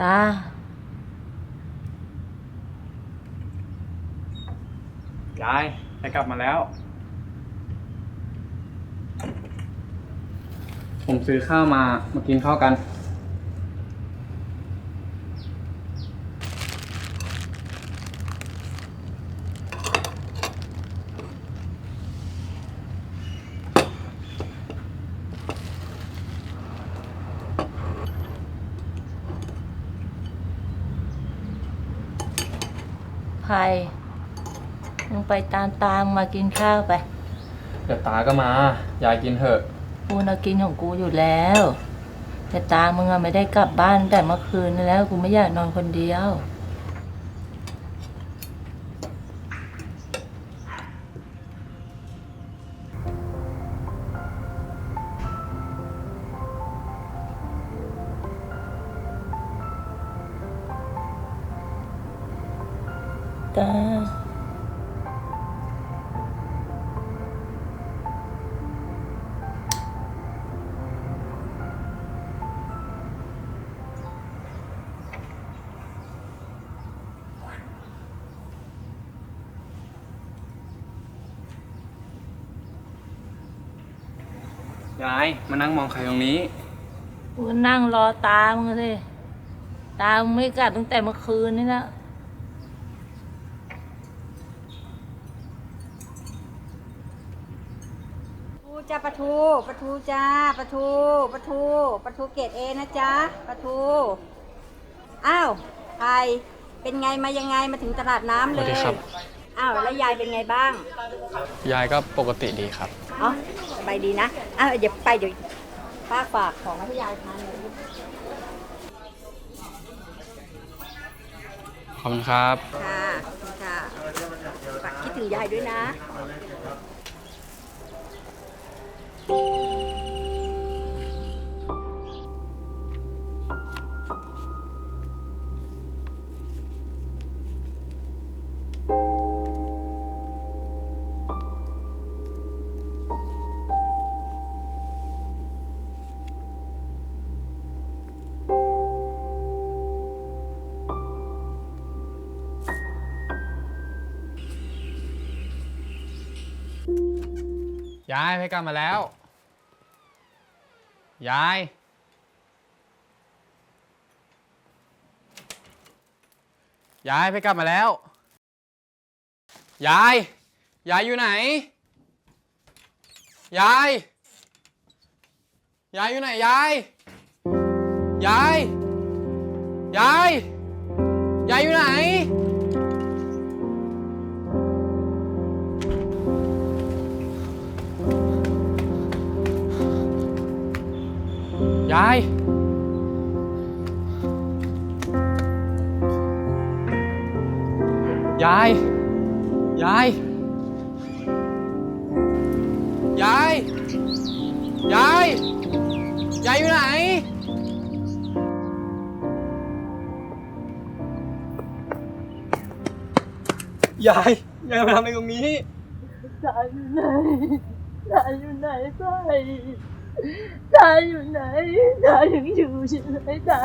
ตายายไปกลับมาแล้ว ผมซื้อข้าวมา มากินข้าวกัน ไผ่มึงไปตามตามมากินข้าวไป เดี๋ยวตาก็มา ยายกินเถอะ กูน่ะกินของกูอยู่แล้ว แต่ตามึงอะไม่ได้กลับบ้านตั้งแต่เมื่อคืนนี่แล้ว กูไม่อยากนอนคนเดียว ตายายมานั่งมองใครตรงนี้ กูก็นั่งรอตามึงสิตามึงไม่กลับตั้งแต่เมื่อคืนนี่แล้ว จ้าปลาทูปลาทูจ้าปลาทูปลาทูปลาทูเกรดเอนะจ๊ะปลาทูอ้าวใครเป็นไงมายังไงมาถึงตลาดน้ำเลสวัสยดีครับ อ้าวแล้วยายเป็นไงบ้างยายก็ปกติดีครับ อ๋อสบายดีนะอ้าวเดี๋ยวไปเดี๋ยวป้าฝากของมาให้ยายทานเลยขอบคุณครับ ค่ะค่ะฝากคิดถึงยายด้วยนะ ยายไปกลับมาแล้ว ยาย ยายไปกลับมาแล้ว ยาย ยายอยู่ไหน ยาย ยายอยู่ไหน ยาย ยาย ยาย ยายอยู่ไหน ยาย ยาย ยาย ยาย ยาย ยายอยู่ไหน ยาย ยายมาทำอะไรตรงนี้ตายอยู่ไหนตายอยู่ไหนตา ตาอยู่ไหนตายังอยู่ใช่ไหมตา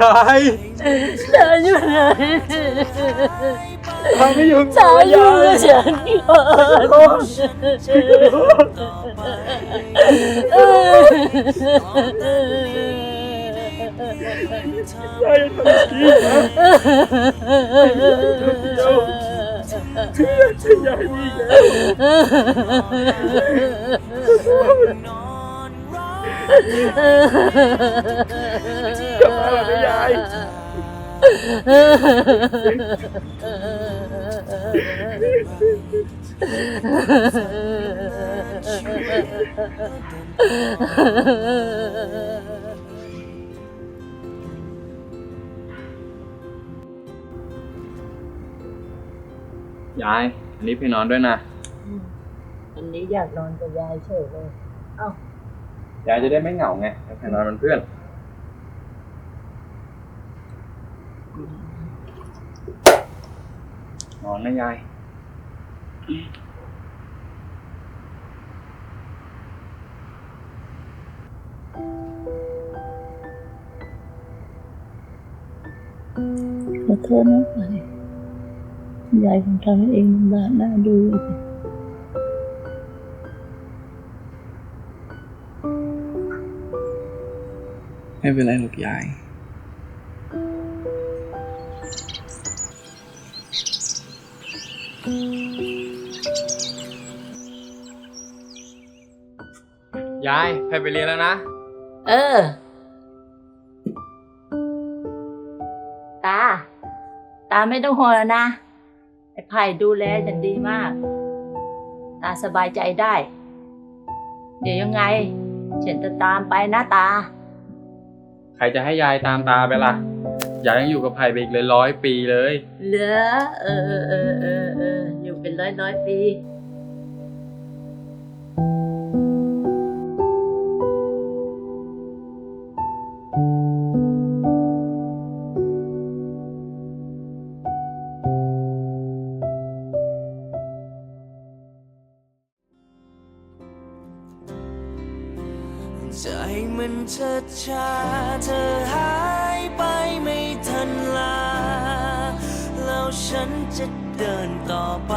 ยายตาอยู่ไหนทำไม่อยู่ตาอยู่กับฉันก่อนกลับมากจะย้ายดีแล้ว ยายยาย อันนี้พี่นอนด้วยนะวันนี้อยากนอนกับยายเฉยเลย เอ้า ยายจะได้ไม่เหงาไงพี่นอนเป็นเพื่อน นอนนะยายโทษนะไปยายคงทำให้เองลำบากหน้าดูสิ ไม่เป็นไรหรอกยาย ยายแพไปเรียนแล้วนะ เออ ตา ตาไม่ต้องห่วงแล้วนะไอ้ไผ่ดูแลฉันดีมาก ตาสบายใจได้ เดี๋ยวยังไง ฉันจะตามไปนะตา ใครจะให้ยายตามตาไปล่ะ ยายยังอยู่กับไผ่ไปอีกเลยร้อยปีเลย เหลือเออเออเออเออเอออยู่เป็นร้อยร้อยปี ใจมันชัดชาเธอหายไปไม่ทันลา แล้วฉันจะเดินต่อไป